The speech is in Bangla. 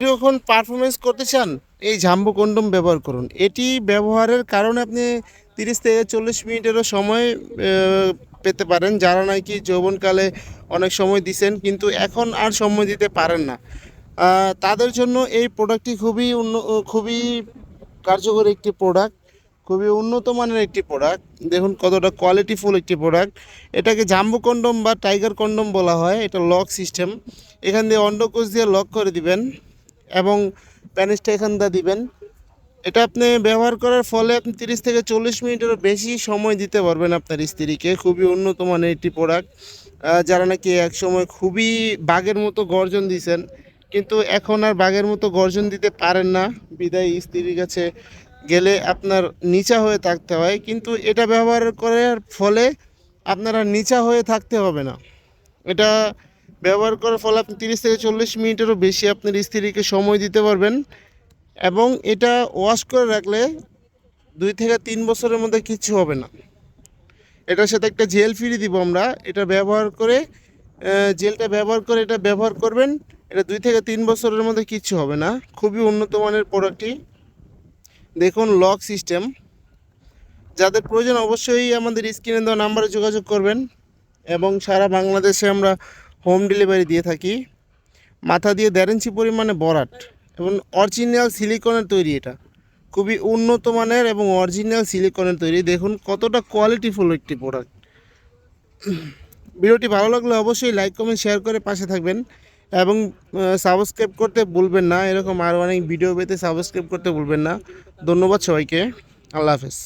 যখন পারফরমেন্স করতে চান, এই জাম্বো কন্ডম ব্যবহার করুন। এটি ব্যবহারের কারণে আপনি তিরিশ থেকে চল্লিশ মিনিটেরও সময় পেতে পারেন। যারা নাকি যৌবনকালে অনেক সময় দিছেন, কিন্তু এখন আর সময় দিতে পারেন না। তাদের জন্য এই প্রোডাক্টটি খুবই উন্ন খুবই কার্যকর একটি প্রোডাক্ট খুবই উন্নত মানের একটি প্রোডাক্ট দেখুন কতটা কোয়ালিটিফুল একটি প্রোডাক্ট এটাকে জাম্বু কন্ডম বা টাইগার কন্ডম বলা হয়, এটা লক সিস্টেম এখান দিয়ে অন্ডকোষ দিয়ে লক করে দিবেন। এবং প্যানেজটা এখান দিয়ে দিবেন। এটা আপনি ব্যবহার করার ফলে আপনি তিরিশ থেকে চল্লিশ মিনিটেরও বেশি সময় দিতে পারবেন আপনার স্ত্রীকে। খুবই উন্নত মানের একটি প্রোডাক্ট যারা নাকি এক সময় খুবই বাঘের মতো গর্জন দিয়েছেন কিন্তু এখন আর বাঘের মতো গর্জন দিতে পারেন না। বিদায় স্ত্রীর কাছে গেলে আপনার নিচা হয়ে থাকতে হয়, কিন্তু এটা ব্যবহার করার ফলে আপনারা নিচা হয়ে থাকতে হবে না। এটা ব্যবহার করার ফলে আপনি তিরিশ থেকে চল্লিশ মিনিটেরও বেশি আপনার স্ত্রীকে সময় দিতে পারবেন। এবং এটা ওয়াশ করে রাখলে দুই থেকে তিন বছরের মধ্যে কিচ্ছু হবে না। এটার সাথে একটা জেল ফ্রি দিব আমরা। এটা ব্যবহার করে জেলটা ব্যবহার করে এটা ব্যবহার করবেন। এটা দুই থেকে তিন বছরের মধ্যে কিচ্ছু হবে না। খুবই উন্নত মানের প্রোডাক্টটি দেখুন লক সিস্টেম যাদের প্রয়োজন অবশ্যই আমাদের স্ক্রিনে দেওয়া নাম্বারে যোগাযোগ করবেন। এবং সারা বাংলাদেশে আমরা হোম ডেলিভারি দিয়ে থাকি। মাথা দিয়ে দেড় ইঞ্চি পরিমাণে বরাট এবং অরিজিনাল সিলিকনের তৈরি এটা। খুবই উন্নত মানের এবং অরিজিনাল সিলিকনের তৈরি। দেখুন কতটা কোয়ালিটিফুল একটি প্রোডাক্ট ভিডিওটি ভালো লাগলে অবশ্যই লাইক কমেন্ট শেয়ার করে পাশে থাকবেন এবং সাবস্ক্রাইব করতে ভুলবেন না। এরকম আরও অনেক ভিডিও পেতে সাবস্ক্রাইব করতে ভুলবেন না। ধন্যবাদ সবাইকে। আল্লাহ হাফেজ।